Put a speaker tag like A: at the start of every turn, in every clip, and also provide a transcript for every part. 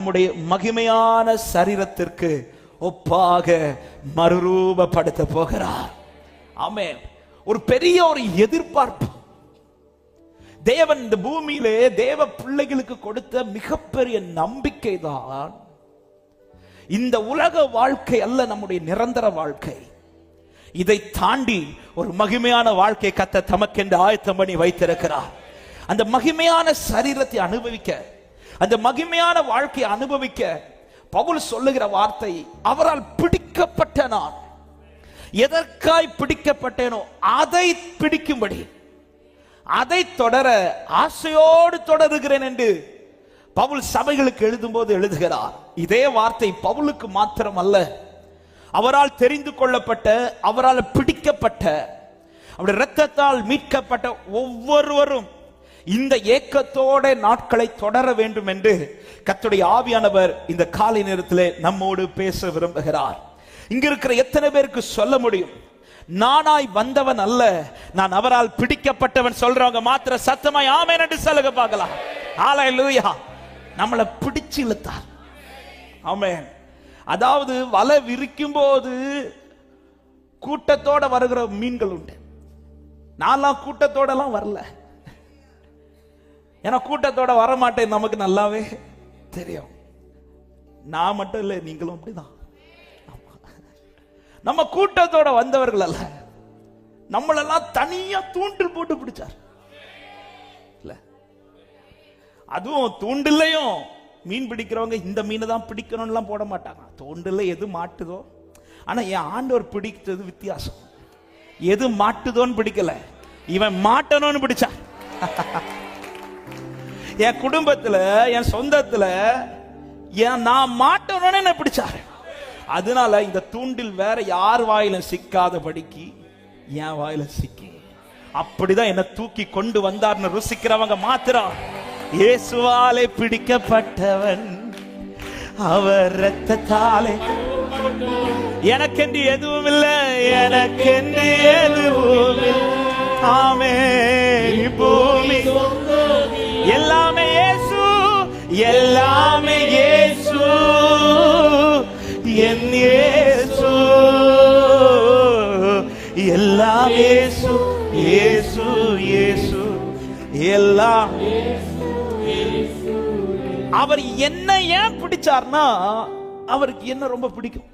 A: நம்முடைய மகிமையான சரீரத்திற்கு ஒப்பாக மறுரூபப்படுத்த போகிறார். ஆமே ஒரு பெரிய ஒரு எதிர்பார்ப்பு. தேவன் இந்த பூமியிலே தேவ பிள்ளைகளுக்கு கொடுத்த மிகப்பெரிய நம்பிக்கை தான் இந்த உலக வாழ்க்கை அல்ல நம்முடைய நிரந்தர வாழ்க்கை. இதை தாண்டி ஒரு மகிமையான வாழ்க்கை கத்த தமக்கென்று ஆயத்தம் பண்ணி வைத்திருக்கிறார். அந்த மகிமையான சரீரத்தை அனுபவிக்க அந்த மகிமையான வாழ்க்கையை அனுபவிக்க பவுல் சொல்லுகிற வார்த்தை அவரால் பிடிக்கப்பட்ட நான். எதற்காய் பிடிக்கப்பட்டேனோ அதை பிடிக்கும்படி. அதை தொடர ஆசையோடு தொடருகிறேன் என்று பவுல் சபைகளுக்கு எழுதும்போது எழுதுகிறார். இதே வார்த்தை பவுலுக்கு மாத்திரம் அல்ல அவரால் தெரிந்து கொள்ளப்பட்ட அவரால் பிடிக்கப்பட்ட அவருடைய ரத்தத்தால் மீட்கப்பட்ட ஒவ்வொருவரும் இந்த ஏக்கத்தோட நாட்களை தொடர வேண்டும் என்று கத்துடைய ஆவியானவர் இந்த காலை நேரத்திலே நம்மோடு பேச விரும்புகிறார். இங்க இருக்கிற எத்தனை பேருக்கு சொல்ல முடியும்? நானாய் வந்தவன் அல்ல நான் அவரால் பிடிக்கப்பட்டவன் சொல்றவங்க மாத்திர சத்தமாய் ஆமென் என்று சொல்லுங்க பார்க்கலாம். ஹalleluya நம்மளை பிடிச்சு இழுத்தார். ஆமேன் அதாவது வலை விரிக்கும் போது கூட்டத்தோட வருகிற மீன்கள் உண்டு. நான்லாம் கூட்டத்தோடலாம் வரல. ஏன்னா கூட்டத்தோட வர மாட்டேன் நமக்கு நல்லாவே தெரியும். நான் மட்டும் இல்லை நீங்களும் அப்படிதான். ஆமா. நம்ம கூட்டத்தோட வந்தவர்கள் அல்ல. நம்மளெல்லாம் தனியா தூண்டில் போட்டு பிடிச்சார். இல்ல. அதுவும் தூண்டில்லையும். மீன் பிடிக்கிறவங்க இந்த மீனை தான் பிடிக்கணும்லாம் போட மாட்டாங்க. தூண்டில் எது மாட்டுதோ? ஆனா என் ஆண்டவர் பிடித்தது வித்தியாசம். எது மாட்டுதோன்னு பிடிக்கல. இவன் மாட்டணும்னு பிடிச்சான். என் குடும்பத்துல என் சொந்தத்துல என் நான் மாட்டணும்னு என்ன பிடிச்சாரு. அதனால இந்த தூண்டில் வேற யார் வாயில சிக்காதபடிக்கு என் வாயில சிக்கி. அப்படிதான் என்ன தூக்கி கொண்டு வந்தார்னு ருசிக்கிறவங்க மாத்திரம். இயேசுவாலே பிடிக்கப்பட்டவன். அவர் ரத்தத்தாலே எனக்கென்று எதுவும் இல்லை எனக்கென்று எதுவும் ஆமே பூமி எல்லாம் எல்லாமே இயேசு என் இயேசு. எல்லாம் இயேசு இயேசு இயேசு. எல்லாம் அவர் என்ன ஏன் பிடிச்சார்னா அவருக்கு என்ன ரொம்ப பிடிக்கும்?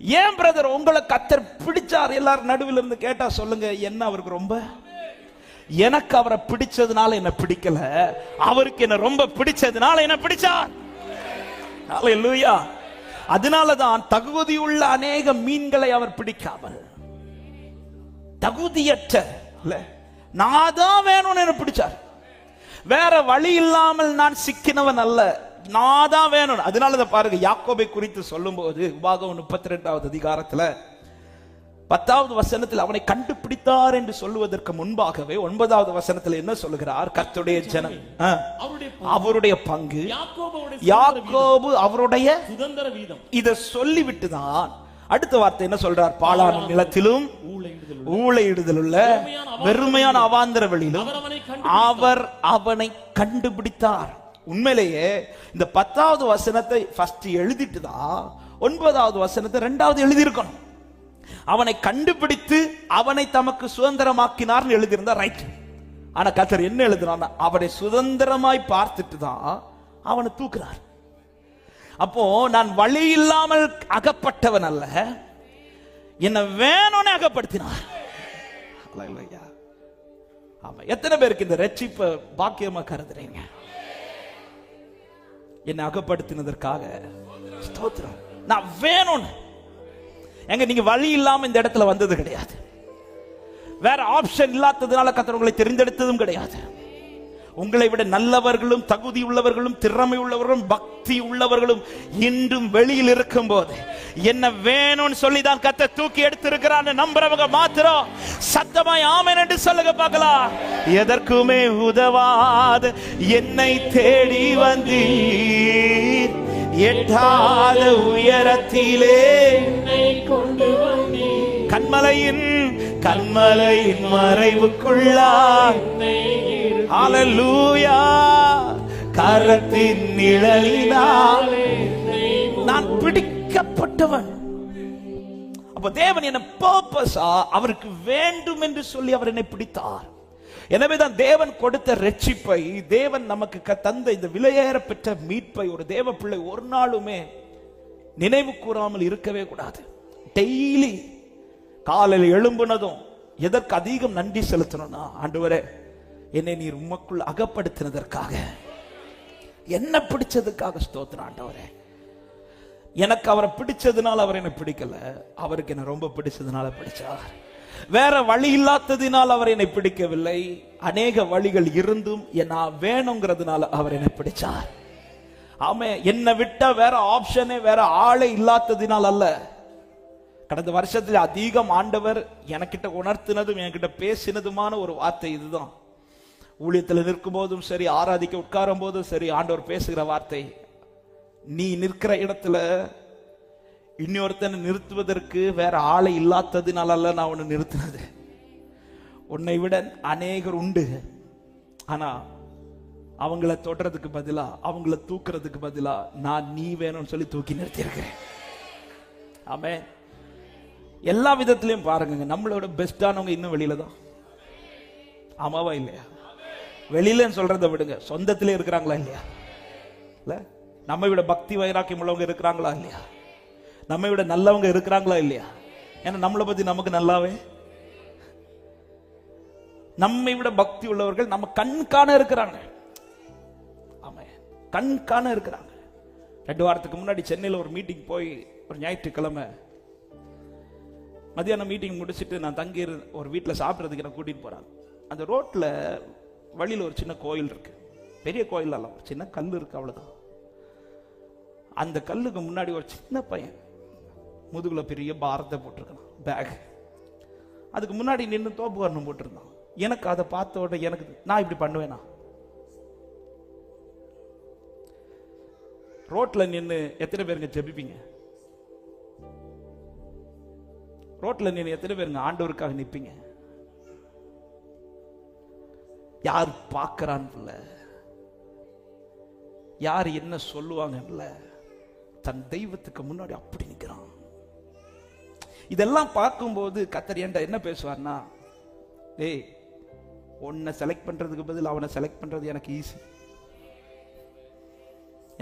A: ஏன் பிரதர் உங்களை கத்தர் பிடிச்சார்? எல்லாரும் நடுவில் இருந்து கேட்டா சொல்லுங்க என்ன அவருக்கு ரொம்ப? எனக்கு அவரை பிடிச்சதுனால என்ன பிடிக்கல. அவருக்கு என்ன ரொம்ப பிடிச்சதுனால என்ன பிடிச்சார். ஹalleluya அதனாலதான் தகுதியுள்ள அநேக மீன்களை அவர் பிடிக்காமல். தகுதியற்ற இல்ல நான் தான் வேணும்னு என்ன பிடிச்சார். வேற வழி இல்லாமல் நான் சிக்கினவன் அல்ல. நான் தான் வேணும் அதனால பாருங்க யாக்கோபை குறித்து சொல்லும் போது உபாகம் முப்பத்தி ரெண்டாவது அதிகாரத்துல பத்தாவது வசனத்தில் அவனை கண்டுபிடித்தார் என்று சொல்லுவதற்கு முன்பாகவே ஒன்பதாவது வசனத்தில் என்ன சொல்லுகிறார்? கர்த்தருடைய ஜனம்.
B: அவருடைய
A: பங்கு. யாக்கோபு அவருடைய
B: சுதந்திர வீதம்.
A: இத சொல்லிவிட்டு தான் அடுத்த வார்த்தை என்ன சொல்றார்? பாலான நிலத்திலும்
B: ஊழையிடுதல்
A: உள்ள வெறுமையான அவாந்தர வெளியிலும்.
B: அவர் அவனை கண்டு
A: அவர் அவனை கண்டுபிடித்தார். உண்மையிலேயே இந்த பத்தாவது வசனத்தை ஃபர்ஸ்ட் எழுதிட்டு தான் ஒன்பதாவது வசனத்தை ரெண்டாவது எழுதியிருக்கணும். அவனை கண்டுபிடித்து அவனை தமக்கு சுதந்திரமாக்கினார்னு எழுதியிருந்தா ரைட் ஆனா கத்தர் என்ன எழுதுறான்னா அவனை சுதந்திரமாய் பார்த்துட்டு தான் அவனை தூக்குறார். அப்போ நான் வழி இல்லாமல் அகப்பட்டவன் அல்ல என்ன வேணும்னு அகப்படுத்தினார். ஆமா எத்தனை பேருக்கு இந்த ரட்சிப்பை பாக்கியமா கருதுறீங்க? என்னை அகப்படுத்தினதற்காக. ஸ்தோத்திரம். நான் வேணும்னு. எங்க நீங்க வழி இல்லாம இந்த இடத்துல வந்தது கிடையாது. வேற ஆப்ஷன் இல்லாததுனால கத்தர் உங்களை தெரிந்தெடுத்ததும் கிடையாது. உங்களை விட நல்லவர்களும் தகுதி உள்ளவர்களும் திறமை உள்ளவர்களும் பக்தி உள்ளவர்களும் இன்றும் வெளியில் இருக்கும் போது என்ன வேணும்னு சொல்லி தான் கத்த தூக்கி எடுத்திருக்கிறான்னு நம்புறவங்க மாத்திரம் சத்தமாய் ஆமன் என்று சொல்லுங்க பார்க்கலாம். எதற்குமே உதவாத என்னை தேடி வந்தீர். எட்டாத உயரத்திலே
B: கொண்டு
A: கண்மலையின் கண்மலையின் மறைவுக்குள்ளா
B: என்னை இரு-
A: ஹalleluya கரத்தின் நிழலினால் நான் பிடிக்கப்பட்டவன். அப்ப தேவன் என்ன பர்பஸா அவருக்கு வேண்டும் என்று சொல்லி அவர் என்னை பிடித்தார். எனவேதான் தேவன் கொடுத்த ரட்சிப்பை தேவன் நமக்கு க- தந்த இந்த விலையேற பெற்ற மீட்பை ஒரு தேவ பிள்ளை ஒரு நாளுமே நினைவு கூறாமல் இருக்கவே கூடாது. டெய்லி காலையில் எழும்புனதும் எதற்கு அதிகம் நன்றி செலுத்தணும்னா ஆண்டவரே என்னை நீர் உமக்குள் அகப்படுத்தினதற்காக. என்ன பிடிச்சதுக்காக ஸ்தோத்திரம் ஆண்டவரே? எனக்கு அவரை பிடிச்சதுனால அவர் என்னை பிடிக்கல அவருக்கு என்ன ரொம்ப பிடிச்சதுனால பிடிச்சார். வேற வழி இல்லாததினால் அவர் என்னை பிடிக்கவில்லை. அநேக வழிகள் இருந்தும் நான் வேணுங்கிறதுனால அவர் என்னை பிடிச்சார். ஆமே என்னை விட்ட வேற ஆப்ஷனே வேற ஆளே இல்லாததினால் அல்ல. கடந்த வருஷத்தில் அதிகம் ஆண்டவர் எனக்கிட்ட உணர்த்தினதும் என்கிட்ட பேசினதுமான ஒரு வார்த்தை இதுதான். ஊழியத்தில் நிற்கும் போதும் சரி ஆராதிக்க உட்காரும் போதும் சரி ஆண்டவர் பேசுகிற வார்த்தை நீ நிற்கிற இடத்துல இன்னொருத்தனை நிறுத்துவதற்கு வேற ஆளை இல்லாததுனால நான் உன்னை நிறுத்தினது. உன்னை விட அநேகர் உண்டு. ஆனா அவங்கள தொடுறதுக்கு பதிலா அவங்கள தூக்குறதுக்கு பதிலா நான் நீ வேணும்னு சொல்லி தூக்கி நிறுத்தியிருக்கிறேன். ஆமே எல்லா விதத்திலையும் பாருங்க நம்மளோட பெஸ்டானவங்க இன்னும் வெளியில தான். ஆமாவா இல்லையா? வெளியிலன்னு சொல்றத விடுங்க சொந்தத்திலே இருக்கிறாங்களா இல்லையா? இல்ல? நம்ம விட பக்தி வைராக்கியம் உள்ளவங்க இருக்கிறாங்களா இல்லையா? நம்மை விட நல்லவங்க இருக்கிறாங்களா இல்லையா? ஏன்னா நம்மளை பத்தி நமக்கு நல்லாவே? நம்மை விட பக்தி உள்ளவர்கள் நம்ம கண்காண இருக்கிறாங்க. ஆமா கண்காண இருக்கிறாங்க. ரெண்டு வாரத்துக்கு முன்னாடி சென்னையில் ஒரு மீட்டிங் போய் ஒரு ஞாயிற்றுக்கிழமை மதியானம் மீட்டிங் முடிச்சுட்டு நான் தங்கி ஒரு வீட்டில் சாப்பிட்றதுக்கு என்ன கூட்டிகிட்டு போகிறாங்க அந்த ரோட்டில் வழியில் ஒரு சின்ன கோயில் இருக்கு. பெரிய கோயில் அல்ல ஒரு சின்ன கல் இருக்கு அவ்வளோதான் அந்த கல்லுக்கு முன்னாடி ஒரு சின்ன பையன் முதுகுல பெரிய பாரத்தை போட்டிருக்கான் பேக் அதுக்கு முன்னாடி நின்று தோப்பு வரணும் போட்டிருந்தான். எனக்கு அதை பார்த்த உடனே எனக்கு நான் இப்படி பண்ணுவேனா? ரோட்ல நின்று எத்தனை பேருங்க ஜெபிப்பீங்க? ரோட்ல நின்று எத்தனை பேருங்க ஆண்டவருக்காக நிப்பீங்க? யார் பார்க்கறான்ல யார் என்ன சொல்லுவாங்கல்ல தன் தெய்வத்துக்கு முன்னாடி அப்படி நிக்கிறான் இதெல்லாம் பார்க்கும்போது கத்தர் ஏன்டா என்ன பேசுவார்னா டேய் உன்னை செலக்ட் பண்றதுக்கு பதில் அவனை செலக்ட் பண்றது எனக்கு ஈஸி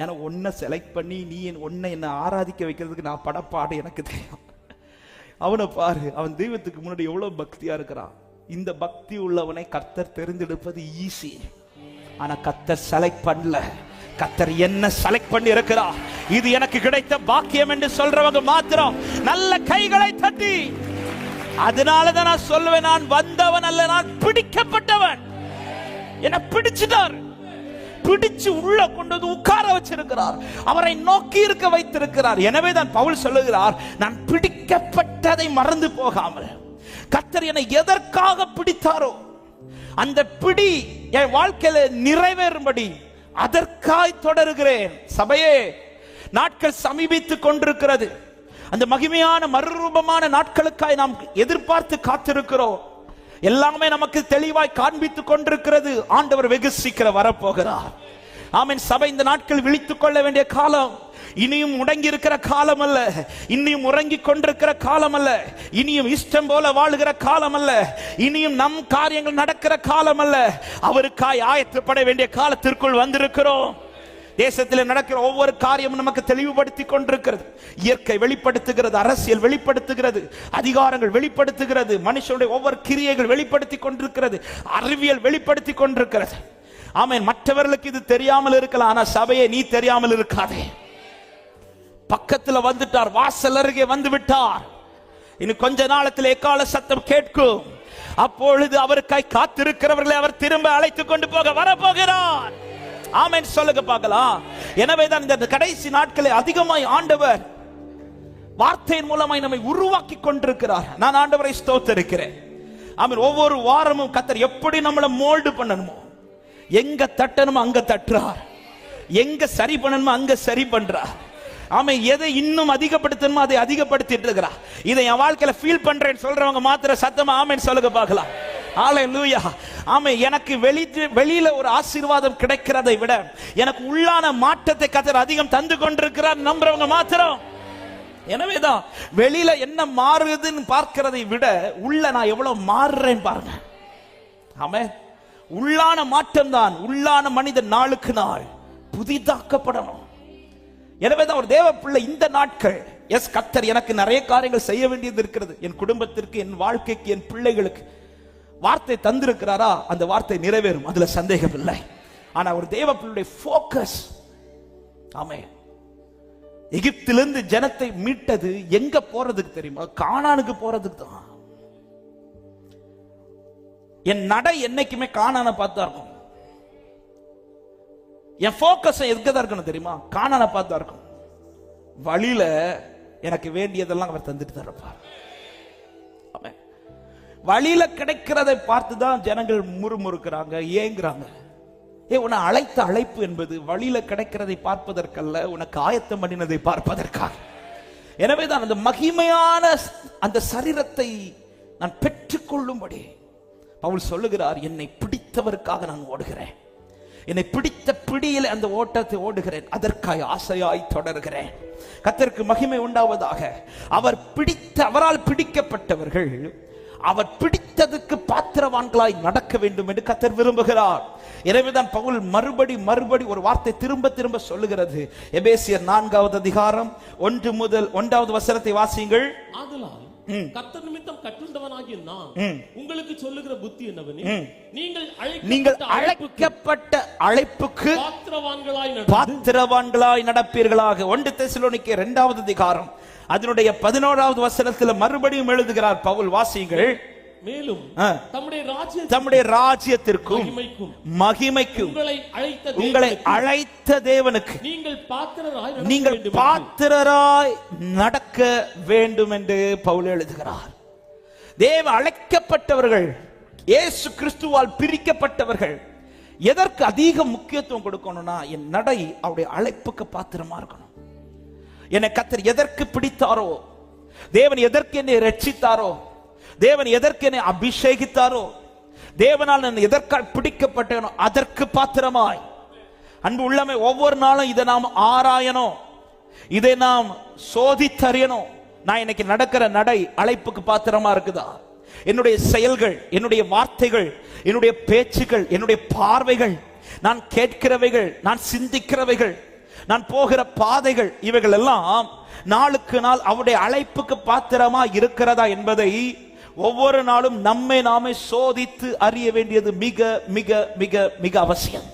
A: ஏன்னா உன்னை செலக்ட் பண்ணி நீ என் உன்னை என்னை ஆராதிக்க வைக்கிறதுக்கு நான் படப்பாடு எனக்கு தெரியும். அவனை பாரு அவன் தெய்வத்துக்கு முன்னாடி எவ்வளவு பக்தியா இருக்கிறான். இந்த பக்தி உள்ளவனை கர்த்தர் தெரிந்தெடுப்பது ஈஸி ஆனா கர்த்தர் செலக்ட் பண்ணல. கத்தர் என்ன செலக்ட் பண்ணி இருக்கிறார் இது எனக்கு கிடைத்த பாக்கியம் என்று சொல்றவங்க மாத்திரம் நல்ல கைகளை தட்டி. அதனாலதான் நான் சொல்லுவேன் நான் வந்தவன் அல்ல நான் பிடிக்கப்பட்டவன். என்ன பிடிச்சிட்டார். பிடிச்சு உள்ள கொண்டு வந்து உட்கார வச்சிருக்கிறார். அவரை நோக்கி இருக்க வைத்திருக்கிறார். எனவே தான் பவுல் சொல்லுகிறார் நான் பிடிக்கப்பட்டதை மறந்து போகாமல். கத்தர் என்னை எதற்காக பிடித்தாரோ அந்த பிடி என் வாழ்க்கையில நிறைவேறும்படி அதற்காய் தொடருகிறேன். சபையே நாட்கள் சமீபித்துக் கொண்டிருக்கிறது. அந்த மகிமையான மறுரூபமான நாட்களுக்காய் நாம் எதிர்பார்த்து காத்திருக்கிறோம். எல்லாமே நமக்கு தெளிவாய் காண்பித்துக் கொண்டிருக்கிறது. ஆண்டவர் வெகு சீக்கிரம் வரப்போகிறார். ஆமென் சபை இந்த நாட்கள் விழித்துக் கொள்ள வேண்டிய காலம். இனியும் முடங்கி இருக்கிற காலம் அல்ல இனியும் உறங்கி கொண்டிருக்கிற காலம் அல்ல இனியும் இஷ்டம் போல வாழுகிற காலம் அல்ல இனியும் நம் காரியங்கள் நடக்கிற காலம் அல்ல அவருக்காய் ஆயத்தப்பட வேண்டிய காலத்திற்குள் வந்திருக்கிறோம். தேசத்தில் நடக்கிற ஒவ்வொரு காரியமும் நமக்கு தெளிவுபடுத்தி கொண்டிருக்கிறது. இயற்கை வெளிப்படுத்துகிறது அரசியல் வெளிப்படுத்துகிறது அதிகாரங்கள் வெளிப்படுத்துகிறது மனுஷனுடைய ஒவ்வொரு கிரியைகள் வெளிப்படுத்தி கொண்டிருக்கிறது அறிவியல் வெளிப்படுத்தி கொண்டிருக்கிறது. ஆமேன். மற்றவர்களுக்கு இது தெரியாமல் இருக்கலாம் ஆனா சபையை நீ தெரியாமல் இருக்காதே. பக்கத்துல வந்துட்டார் வாசல் அருகே வந்து விட்டார். இன்னும் கொஞ்ச நாளத்தில் எக்கால சத்தம் கேட்கும்? அப்பொழுது அவருக்காய் காத்திருக்கிறவர்களை அவர் திரும்ப அழைத்து கொண்டு போக வரப்போகிறார். ஆமேன். சொல்லுங்க பார்க்கலாம். எனவே தான் இந்த கடைசி நாட்களை அதிகமாய் ஆண்டவர் வார்த்தையின் மூலமாய் நம்மை உருவாக்கி கொண்டிருக்கிறார். நான் ஆண்டவரை ஸ்தோத்தரிக்கிறேன். ஆமீன். ஒவ்வொரு வாரமும் கத்தர் எப்படி நம்மளை மோல்டு பண்ணணுமோ எங்க தட்டணுமோ அங்க தட்டுறார். எங்க சரி பண்ணணுமோ அங்க சரி பண்றார். அவன் எதை இன்னும் அதிகப்படுத்தணுமோ அதை அதிகப்படுத்திட்டு இருக்கிறா இதை என் வாழ்க்கையில ஃபீல் பண்றேன்னு சொல்றவங்க மாத்திர சத்தமா ஆமென் சொல்லுங்க பார்க்கலாம். ஹalleluya ஆமை எனக்கு வெளி வெளியில ஒரு ஆசீர்வாதம் கிடைக்கிறதை விட எனக்கு உள்ளான மாற்றத்தை கத்தர் அதிகம் தந்து கொண்டிருக்கிறார் நம்புறவங்க மாத்திரம். எனவேதான் வெளியில என்ன மாறுதுன்னு பார்க்கிறதை விட உள்ள நான் எவ்வளவு மாறுறேன் பாருங்க. ஆமே உள்ளான மாற்றம் தான் உள்ளான மனிதன் நாளுக்கு நாள் புதிதாக்கப்படணும். எனவேதான் ஒரு தேவ பிள்ளை இந்த நாட்கள் எஸ் கத்தர் எனக்கு நிறைய காரியங்கள் செய்ய வேண்டியது இருக்கிறது. என் குடும்பத்திற்கு என் வாழ்க்கைக்கு என் பிள்ளைகளுக்கு வார்த்தை தந்திருக்கிறாரா? அந்த வார்த்தை நிறைவேறும். அதுல சந்தேகம் இல்லை ஆனா ஒரு தேவ பிள்ளையுடைய போக்கஸ் ஆமே எகிப்திலிருந்து ஜனத்தை மீட்டது எங்க போறதுக்கு தெரியுமா? காணானுக்கு போறதுக்கு தான். என் நடை என்னைக்குமே காணான பார்த்தா இருக்கும். என் போக்கஸ் எதுக்கு தான் இருக்கணும் தெரியுமா? காணான பார்த்தா இருக்கும். வழியில எனக்கு வேண்டியதெல்லாம் அவர் தந்துட்டு தரப்பார் ஆமென். வழியில கிடைக்கிறதை பார்த்து தான் ஜனங்கள் முறுமுறுக்கிறாங்க ஏங்குறாங்க. ஏ உன்னை அழைத்த அழைப்பு என்பது வழியில கிடைக்கிறதை பார்ப்பதற்கல்ல உனக்கு ஆயத்தம் பண்ணினதை பார்ப்பதற்காக. எனவே தான் அந்த மகிமையான அந்த சரீரத்தை நான் பெற்றுக்கொள்ளும்படி பவுல் சொல்லுகிறார் என்னை பிடித்தவருக்காக நான் ஓடுகிறேன். என்னை பிடித்த பிடியில் அந்த ஓட்டத்தை ஓடுகிறேன். அதற்காய் ஆசையாய் தொடர்கிறேன். கத்தருக்கு மகிமை உண்டாவதாக. அவர் பிடித்த அவரால் பிடிக்கப்பட்டவர்கள் அவர் பிடித்ததுக்கு பாத்திரவான்களாய் நடக்க வேண்டும் என்று கத்தர் விரும்புகிறார். எனவேதான் பவுல் மறுபடி மறுபடி ஒரு வார்த்தை திரும்ப திரும்ப சொல்லுகிறது. எபேசியர் நான்காவது அதிகாரம் ஒன்று முதல் ஒன்றாவது வசனத்தை வாசியுங்கள்.
B: ஆதலால் கர்த்தர் நிமித்தம் கட்டுண்டவனாகிய நான். உங்களுக்கு சொல்லுகிற புத்தி என்னவெனில் நீங்கள்
A: நீங்கள்
B: அழைக்கப்பட்ட அழைப்புக்கு பாத்திரவான்களாய்
A: பாத்திரவான்களாய் நடப்பீர்களாக. ஒன்று தெசலோனிக்கே இரண்டாவது அதிகாரம். அதனுடைய பதினோராவது வசனத்தில் மறுபடியும் எழுதுகிறார் பவுல் வாசியுங்கள்
B: மேலும். தம்முடைய ராஜ்ய
A: தம்முடைய ராஜ்யத்திற்கும்
B: மகிமைக்கும் உங்களை அழைத்த
A: உங்களை
B: தேவனுக்கு
A: அழைத்த தேவனுக்கு
B: நீங்கள் பாத்திரராய்
A: நீங்கள் பாத்திரராய் நடக்க வேண்டும் என்று பவுல் எழுதுகிறார். தேவ அழைக்கப்பட்டவர்கள் இயேசு கிறிஸ்துவால் பிரிக்கப்பட்டவர்கள் எதற்கு அதிக முக்கியத்துவம் கொடுக்கணும்னா என் நடை அவருடைய அழைப்புக்கு பாத்திரமா இருக்கணும். என்னை கத்தர் எதற்கு பிடித்தாரோ தேவன் எதற்கு என்னை ரட்சித்தாரோ தேவன் எதற்கு என்னை அபிஷேகித்தாரோ தேவனால் நான் எதற்கால் பிடிக்கப்பட்டேனோ அதற்கு பாத்திரமாய். அன்பு உள்ளமை ஒவ்வொரு நாளும் இதை நாம் ஆராயணும். இதை நாம் சோதித்தறியணும். நான் இன்னைக்கு நடக்கிற நடை அழைப்புக்கு பாத்திரமா இருக்குதா? என்னுடைய செயல்கள் என்னுடைய வார்த்தைகள் என்னுடைய பேச்சுகள் என்னுடைய பார்வைகள் நான் கேட்கிறவைகள் நான் சிந்திக்கிறவைகள் நான் போகிற பாதைகள் இவைகள் எல்லாம் நாளுக்கு நாள் அவருடைய அழைப்புக்கு பாத்திரமா இருக்கிறதா என்பதை ஒவ்வொரு நாளும் நம்மை நாமே சோதித்து அறிய வேண்டியது மிக மிக மிக மிக அவசியம்.